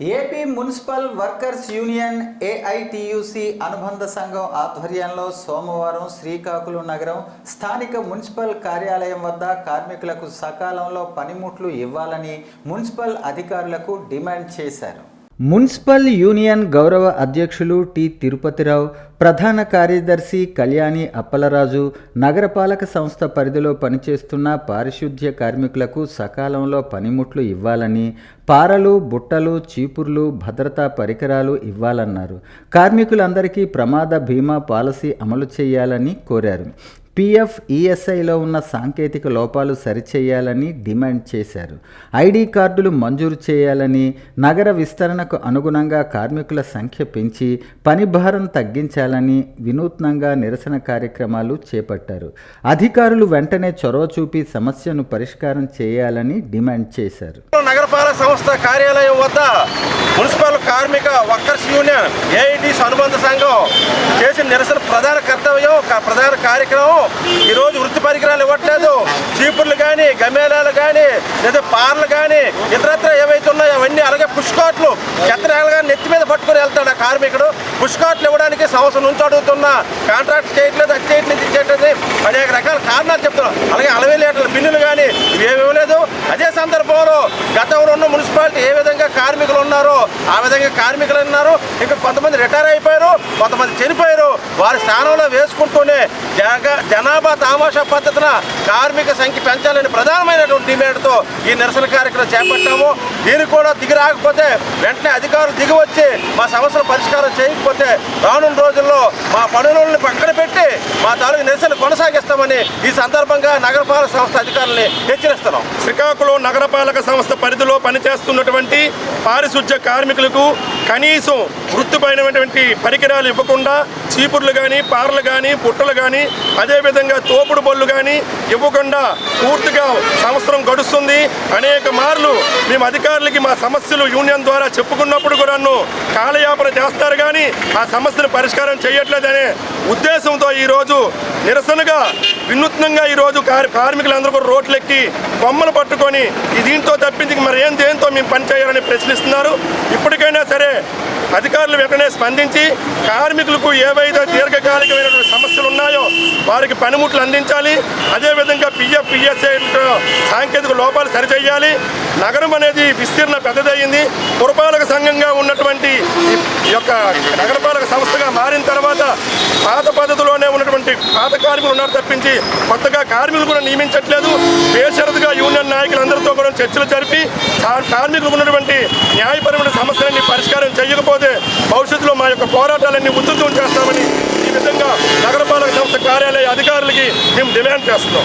AP municipal workers union AITUC అనుబంధ సంఘం ఆధ్వర్యంలో సోమవారం శ్రీకాకుళం నగరం స్థానిక మున్సిపల్ కార్యాలయం వద్ద కార్మికులకు సకాలంలో పనిముట్లు ఇవ్వాలని మున్సిపల్ అధికారులకు డిమాండ్ చేశారు. మున్సిపల్ యూనియన్ గౌరవ అధ్యక్షులు టి తిరుపతిరావు ప్రధాన కార్యదర్శి కళ్యాణి అప్పలరాజు నగరపాలక సంస్థ పరిధిలో పనిచేస్తున్న పారిశుద్ధ్య కార్మికులకు సకాలంలో పనిముట్లు ఇవ్వాలని పారలు బుట్టలు చీపుర్లు భద్రతా పరికరాలు ఇవ్వాలన్నారు. కార్మికులందరికీ ప్రమాద బీమా పాలసీ అమలు చేయాలని కోరారు. పీఎఫ్ ఈఎస్ఐలో ఉన్న సాంకేతిక లోపాలు సరిచేయాలని డిమాండ్ చేశారు. ఐడి కార్డులు మంజూరు చేయాలని నగర విస్తరణకు అనుగుణంగా కార్మికుల సంఖ్య పెంచి పని భారం తగ్గించాలని వినూత్నంగా నిరసన కార్యక్రమాలు చేపట్టారు. అధికారులు వెంటనే చొరవ చూపి సమస్యను పరిష్కారం చేయాలని డిమాండ్ చేశారు. నగరపాలక సంస్థ కార్యాలయం వద్ద మున్సిపల్ కార్మిక వర్కర్స్ యూనియన్ ఏఐటీస్ అనుబంధ సంఘం చేసిన నిరసన ప్రధాన కర్తవ్యం ప్రధాన కార్యక్రమం. ఈరోజు వృత్తి పరికరాలు ఇవ్వట్లేదు. చీపుర్లు కానీ గమేళాలు కానీ లేదా పార్లు కానీ ఇతరత్ర ఏవైతే ఉన్నాయో అవన్నీ అలాగే పుష్కాట్లు చెత్తనాలు కానీ నెత్తి మీద పట్టుకొని వెళ్తాడు ఆ కార్మికుడు. పుష్కాట్లు ఇవ్వడానికి సంవత్సరం నుంచి అడుగుతున్నా కాంట్రాక్ట్ చేయట్లేదు అది చేయట్లేదు ఇది చేయట్లేదు అనేక రకాల కారణాలు చెప్తున్నారు. అలాగే అలవై బిల్లులు కానీ ఇవేమి అదే సందర్భంలో గతంలో ఉన్న మున్సిపాలిటీ ఏ విధంగా కార్మికులు ఉన్నారో ఆ విధంగా కార్మికులు ఉన్నారు. ఇంకా కొంతమంది రిటైర్ అయిపోయారు కొంతమంది చనిపోయారు. వారి స్థానంలో వేసుకుంటూనే జగ జనాభా తామాషా పద్ధతిన కార్మిక సంఖ్య పెంచాలని ప్రధానమైనటువంటి డిమాండ్తో ఈ నిరసన కార్యక్రమం చేపట్టాము. దీనికి కూడా దిగి రాకపోతే వెంటనే అధికారులు దిగి వచ్చి మా సమస్యల పరిష్కారం చేయకపోతే రానున్న రోజుల్లో మా పనులను పక్కన పెట్టి మా తాలూకు నిరసన కొనసాగిస్తామని ఈ సందర్భంగా నగరపాలక సంస్థ అధికారులని హెచ్చరిస్తున్నాం. శ్రీకాకుళం నగరపాలక సంస్థ పరిధిలో పనిచేస్తున్నటువంటి పారిశుధ్య కార్మికులకు కనీసం వృత్తిపైనటువంటి పరికరాలు ఇవ్వకుండా చీపుర్లు కానీ పార్లు కానీ పుట్టలు కానీ అదేవిధంగా తోపుడు బళ్ళు కానీ ఇవ్వకుండా పూర్తిగా సంవత్సరం గడుస్తుంది. అనేక మార్లు మేము అధికారులకి మా సమస్యలు యూనియన్ ద్వారా చెప్పుకున్నప్పుడు కూడా నన్ను కాలయాపన చేస్తారు కానీ ఆ సమస్యను పరిష్కారం చేయట్లేదనే ఉద్దేశంతో ఈరోజు నిరసనగా వినూత్నంగా ఈరోజు కార్ కార్మికులందరూ కూడా రోడ్లెక్కి బొమ్మలు పట్టుకొని దీంతో తప్పించి మరి ఏం దేంతో మేము పని చేయాలని ప్రశ్నిస్తున్నారు. ఇప్పటికైనా సరే అధికారులు వెంటనే స్పందించి కార్మికులకు ఏవైతే దీర్ఘకాలికమైనటువంటి సమస్యలు ఉన్నాయో వారికి పనిముట్లు అందించాలి. అదేవిధంగా పిఎఫ్ పిఎస్ఏ సాంకేతిక లోపాలు సరిచేయాలి. నగరం అనేది విస్తీర్ణ పెద్దదయ్యింది. పురపాలక సంఘంగా ఉన్నటువంటి ఈ యొక్క నగరపాలక సంస్థగా మారిన తర్వాత పాత పద్ధతిలోనే ఉన్నటువంటి పాత కార్మికులు ఉన్నారు తప్పించి కొత్తగా కార్మికులు కూడా నియమించట్లేదు. బేషరతుగా యూనియన్ నాయకులందరితో కూడా చర్చలు జరిపి కార్మికులకు ఉన్నటువంటి న్యాయపరమైన సమస్యలన్నీ పరిష్కారం చేయకపోతే భవిష్యత్తులో మా యొక్క పోరాటాలన్నీ ఉధృతం చేస్తామని ఈ విధంగా నగరపాలక సంస్థ కార్యాలయ అధికారులకి మేము డిమాండ్ చేస్తున్నాం.